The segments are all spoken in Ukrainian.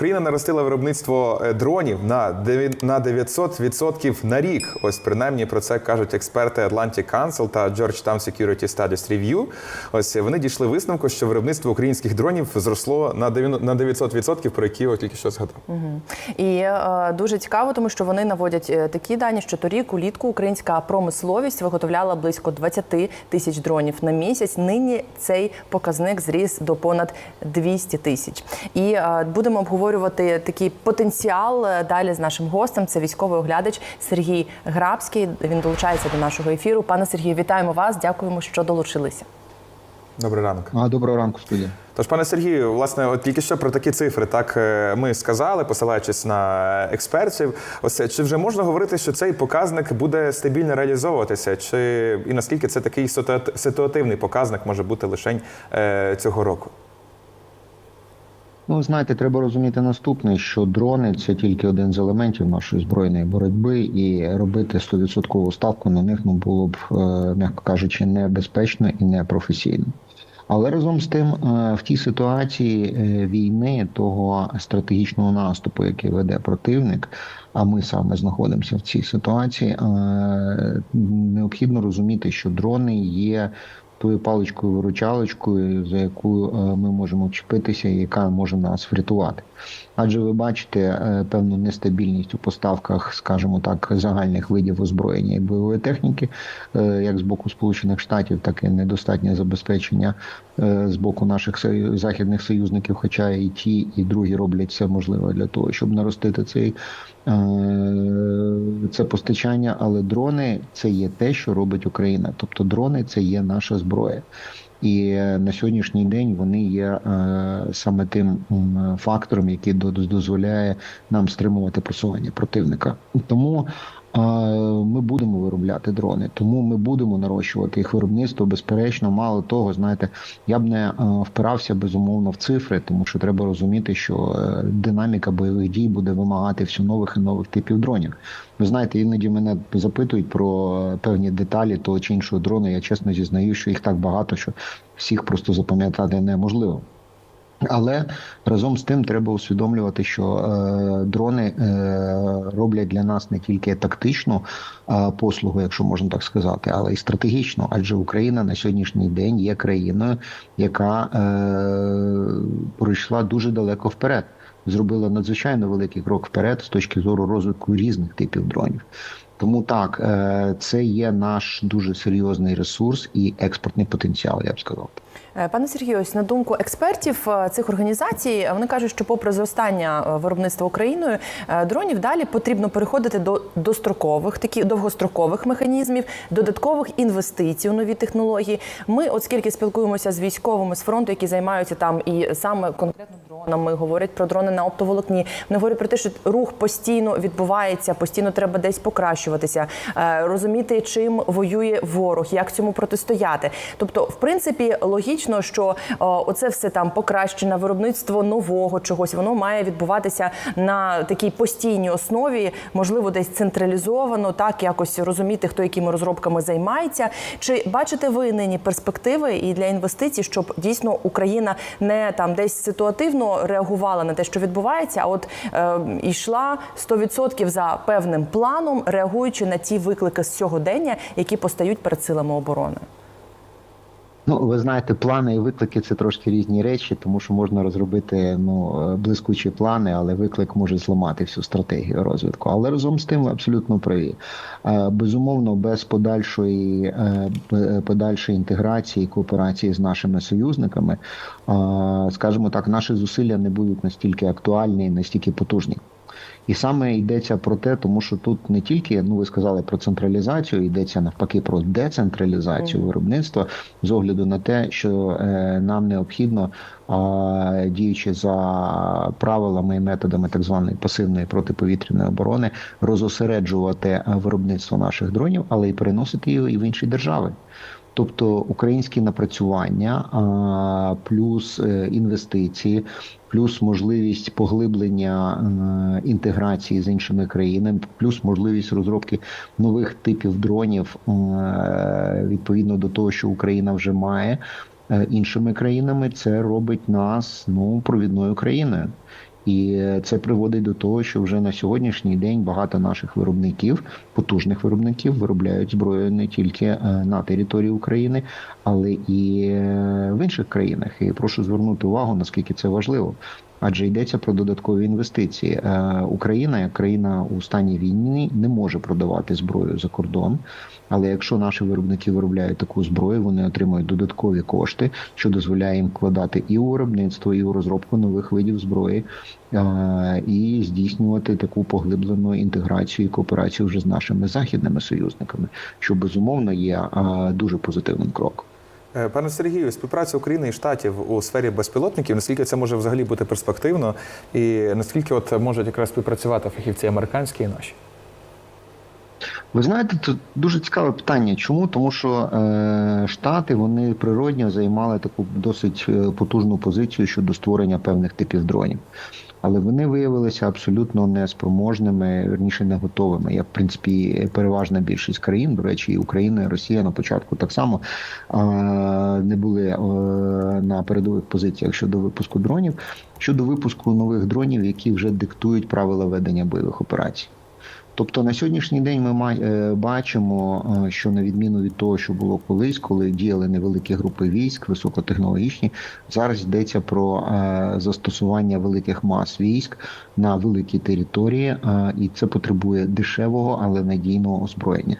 Україна наростила виробництво е, дронів на деві- на 900% на рік. Ось принаймні про це кажуть експерти Atlantic Council та Georgetown Security Studies Review. Ось вони дійшли висновку, що виробництво українських дронів зросло на 9 на 900%, про які я тільки що згадав. І е, дуже цікаво, тому що вони наводять е, такі дані, що торік улітку українська промисловість виготовляла близько 20 тисяч дронів на місяць. Нині цей показник зріс до понад 200 тисяч. І е, будемо обговорювати такий потенціал е, далі з нашим гостем. Це військовий оглядач Сергій Грабський. Він долучається до нашого ефіру. Пане Сергію, вітаємо вас. Дякуємо, що долучилися. Добрий ранок. А, доброго ранку, студія. Тож, пане Сергію, власне, от тільки що про такі цифри, так е, ми сказали, посилаючись на експертів. Ось е, чи вже можна говорити, що цей показник буде стабільно реалізовуватися? Чи і наскільки це такий ситуат- ситуативний показник може бути лише цього року? Ну, знаєте, треба розуміти наступне, що дрони це тільки один з елементів нашої збройної боротьби, і робити 100% ставку на них ну було б, е, м'яко кажучи, небезпечно і непрофесійно. Але разом з тим, е, в тій ситуації е, війни, того стратегічного наступу, який веде противник, а ми саме знаходимося в цій ситуації, необхідно розуміти, що дрони є тою паличкою виручалочкою, за яку е, ми можемо вчепитися, і яка може нас врятувати. Адже ви бачите е, певну нестабільність у поставках, скажімо так, загальних видів озброєння і бойової техніки, е, як з боку Сполучених Штатів, так і недостатнє забезпечення е, з боку наших західних союзників, хоча і ті, і другі роблять все можливе для того, щоб наростити цей це постачання. Але дрони це є те, що робить Україна. Тобто дрони це є наша зброя. І е, на сьогоднішній день вони є е, саме тим фактором, який до- дозволяє нам стримувати просування противника. Тому ми будемо виробляти дрони, тому ми будемо нарощувати їх виробництво. Безперечно, мало того, знаєте, я б не е, впирався безумовно в цифри, тому що треба розуміти, що е, динаміка бойових дій буде вимагати все нових і нових типів дронів. Ви знаєте, іноді мене запитують про е, певні деталі того чи іншого дрону. Я чесно зізнаю, що їх так багато, що всіх просто запам'ятати неможливо. Але разом з тим треба усвідомлювати, що е, дрони е, роблять для нас не тільки тактичну е, послугу, якщо можна так сказати, але й стратегічну. Адже Україна на сьогоднішній день є країною, яка е, пройшла дуже далеко вперед. Зробила надзвичайно великий крок вперед з точки зору розвитку різних типів дронів. Тому так, е, це є наш дуже серйозний ресурс і експортний потенціал, я б сказав. Е, Пане Сергію, ось на думку експертів е, цих організацій, е, вони кажуть, що попри зростання виробництва Україною дронів далі потрібно переходити до дострокових, таких довгострокових механізмів, додаткових інвестицій у нові технології. Ми, оскільки спілкуємося з військовими з фронту, які займаються там і саме конкретно дронами, говорять про дрони на оптоволокні. Вони говорять про те, що рух постійно відбувається, постійно треба десь покращуватися, розуміти, чим воює ворог, як цьому протистояти. Тобто, в принципі, логічно, що оце все там покращення, виробництво нового чогось, воно має відбуватися на такій постійній основі, можливо, десь централізовано, так якось розуміти, хто якими розробками займається. Чи бачите ви нині перспективи і для інвестицій, щоб дійсно Україна не там десь ситуативно реагувала на те, що відбувається, а от е, йшла 100% за певним планом, реагуючи на ті виклики з сьогодення, які постають перед силами оборони? Ну, ви знаєте, плани і виклики це трошки різні речі, тому що можна розробити ну е, блискучі плани, але виклик може зламати всю стратегію розвитку. Але разом з тим ви абсолютно праві. Е, Безумовно, без подальшої е, подальшої інтеграції і кооперації з нашими союзниками, скажімо так, наші зусилля не будуть настільки актуальні і настільки потужні. І саме йдеться про те, тому що тут не тільки ну ви сказали про централізацію, йдеться навпаки про децентралізацію виробництва з огляду на те, що е, нам необхідно, а, діючи за правилами і методами так званої пасивної протиповітряної оборони, розосереджувати е, виробництво наших дронів, але й переносити його і в інші держави. Тобто українські напрацювання, плюс е, інвестиції, плюс можливість поглиблення е, інтеграції з іншими країнами, плюс можливість розробки нових типів дронів е, відповідно до того, що Україна вже має іншими країнами, це робить нас ну провідною країною. І це приводить до того, що вже на сьогоднішній день багато наших виробників, потужних виробників, виробляють зброю не тільки е, на території України, але і е, в інших країнах. І прошу звернути увагу, наскільки це важливо. Адже йдеться про додаткові інвестиції. Е, Україна, як країна у стані війни, не може продавати зброю за кордон. Але якщо наші виробники виробляють таку зброю, вони отримують додаткові кошти, що дозволяє їм вкладати і у виробництво, і у розробку нових видів зброї, і здійснювати таку поглиблену інтеграцію і кооперацію вже з нашими західними союзниками, що безумовно є дуже позитивним кроком. Е, Пане Сергію, співпраця України і штатів у сфері безпілотників, наскільки це може взагалі бути перспективно, і наскільки от можуть якраз співпрацювати фахівці американські і наші? Ви знаєте, це дуже цікаве питання. Чому? Тому що е, Штати вони природньо займали таку досить е, потужну позицію щодо створення певних типів дронів. Але вони виявилися абсолютно неспроможними, верніше не готовими. Як в принципі переважна більшість країн, до речі, і Україна, і Росія на початку так само не були е, на передових позиціях щодо випуску дронів, щодо випуску нових дронів, які вже диктують правила ведення бойових операцій. Тобто на сьогоднішній день ми е, бачимо, е, що на відміну від того, що було колись, коли діяли невеликі групи військ, високотехнологічні, зараз йдеться про е, застосування великих мас військ на великій території, і це потребує дешевого, але надійного озброєння.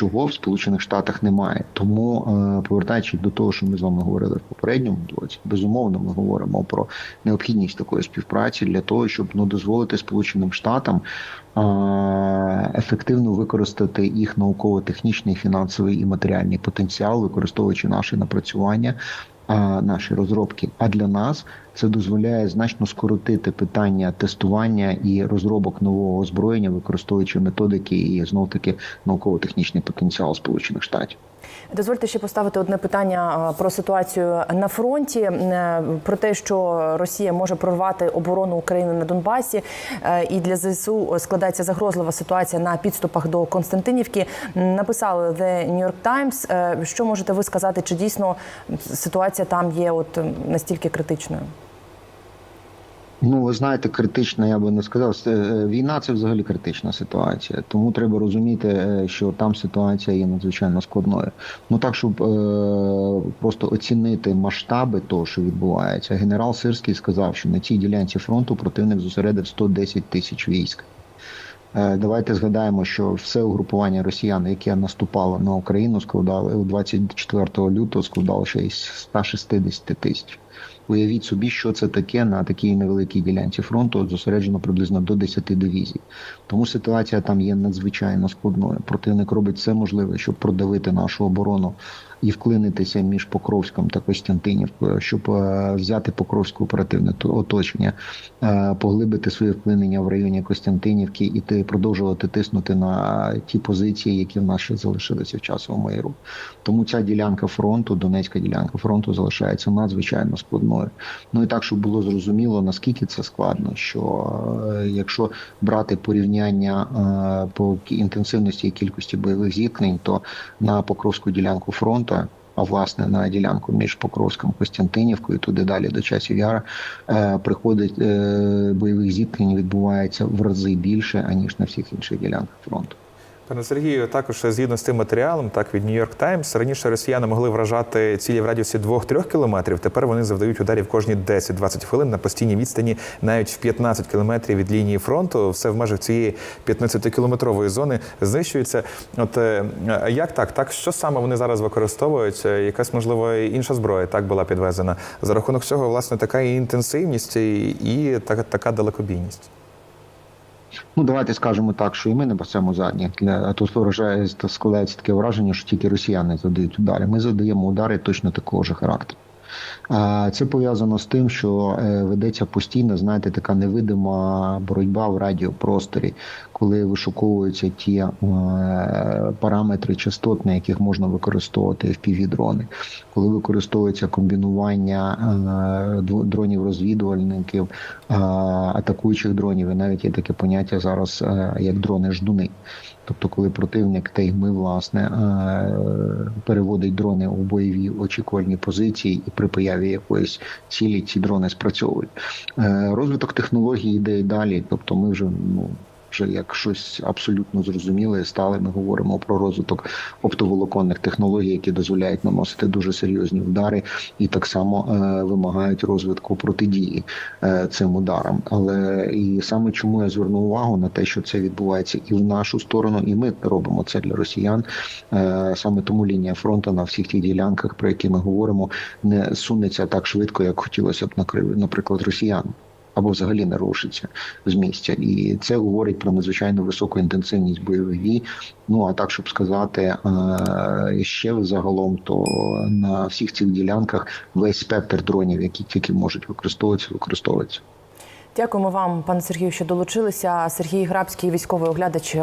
Чого в Сполучених Штатах немає, тому е, повертаючись до того, що ми з вами говорили в попередньому блоці, безумовно, ми говоримо про необхідність такої співпраці для того, щоб ну дозволити Сполученим Штатам е, ефективно використати їх науково-технічний, фінансовий і матеріальний потенціал, використовуючи наші напрацювання, е, наші розробки. А для нас це дозволяє значно скоротити питання тестування і розробок нового озброєння, використовуючи методики і знов таки науково-технічний потенціал Сполучених Штатів. Дозвольте ще поставити одне питання про ситуацію на фронті, е, про те, що Росія може прорвати оборону України на Донбасі, е, і для ЗСУ складається загрозлива ситуація на підступах до Константинівки. Написали The New York Times. Е, Що можете ви сказати? Чи дійсно ситуація там є от настільки критичною? Ну, ви знаєте, критична, я би не сказав. Е, Війна це взагалі критична ситуація. Тому треба розуміти, е, що там ситуація є надзвичайно складною. Ну так, щоб е, просто оцінити масштаби того, що відбувається, генерал Сирський сказав, що на цій ділянці фронту противник зосередив 110 тисяч військ. Е, Давайте згадаємо, що все угрупування росіян, яке наступало на Україну, складали 24 лютого складало ще із 160 тисяч. Уявіть собі, що це таке на такій невеликій ділянці фронту, зосереджено приблизно до 10 дивізій. Тому ситуація там є надзвичайно складною. Противник робить все можливе, щоб продавити нашу оборону і вклинитися між Покровськом та Костянтинівкою, щоб е, взяти Покровське оперативне оточення, е, поглибити своє вклинення в районі Костянтинівки і ти продовжувати тиснути на ті позиції, які в нас ще залишилися в часовому миру. Тому ця ділянка фронту, Донецька ділянка фронту, залишається надзвичайно складною. Ну і так, щоб було зрозуміло, наскільки це складно, що е, якщо брати порівняння по інтенсивності і кількості бойових зіткнень, то на Покровську ділянку фронту. А власне на ділянку між Покровськом Костянтинівкою, туди далі до часів Яра, е, приходить е, бойових зіткнень відбувається в рази більше аніж на всіх інших ділянках фронту. Пане Сергію, також згідно з тим матеріалом, так від York Times, раніше росіяни могли вражати цілі в радіусі 2-3 кілометрів. Тепер вони завдають ударів кожні 10-20 хвилин на постійній відстані, навіть в 15 кілометрів від лінії фронту. Все в межах цієї 15-кілометрової зони знищується. От е, як так? Так що саме вони зараз використовують? Е, Якась можливо інша зброя так була підвезена. За рахунок цього, власне, така і інтенсивність, і така, така далекобійність. Ну, давайте скажемо так, що і ми не пасемо задні. А то то складається таке враження, що тільки росіяни задають удари. Ми задаємо удари точно такого ж характеру. Це пов'язано з тим, що е, ведеться постійно, знаєте, така невидима боротьба в радіопросторі, коли вишуковуються ті е, параметри частот, на яких можна використовувати FPV-дрони, коли використовується комбінування е, дронів-розвідувальників, атакуючих дронів, і навіть є таке поняття зараз як дрони-ждуни. Тобто, коли противник та й ми власне переводить дрони у бойові очікувальні позиції, і при появі якоїсь цілі ці дрони спрацьовують. Е, Розвиток технологій йде далі. Тобто, ми вже ну. Вже як щось абсолютно зрозуміле стали. Ми говоримо про розвиток оптоволоконних технологій, які дозволяють наносити дуже серйозні удари, і так само е, вимагають розвитку протидії е, цим ударам. Але і саме чому я звернув увагу на те, що це відбувається і в нашу сторону, і ми робимо це для росіян. Е, саме тому лінія фронту на всіх тих ділянках, про які ми говоримо, не сунеться так швидко, як хотілося б наприклад, росіян. Або взагалі не рушиться з місця, і це говорить про надзвичайно високу інтенсивність бойових дій. Ну а так, щоб сказати е, ще загалом, то на всіх цих ділянках весь спектр дронів, які тільки можуть використовуватися, використовується. Дякуємо вам, пане Сергію, що долучилися. Сергій Грабський, військовий оглядач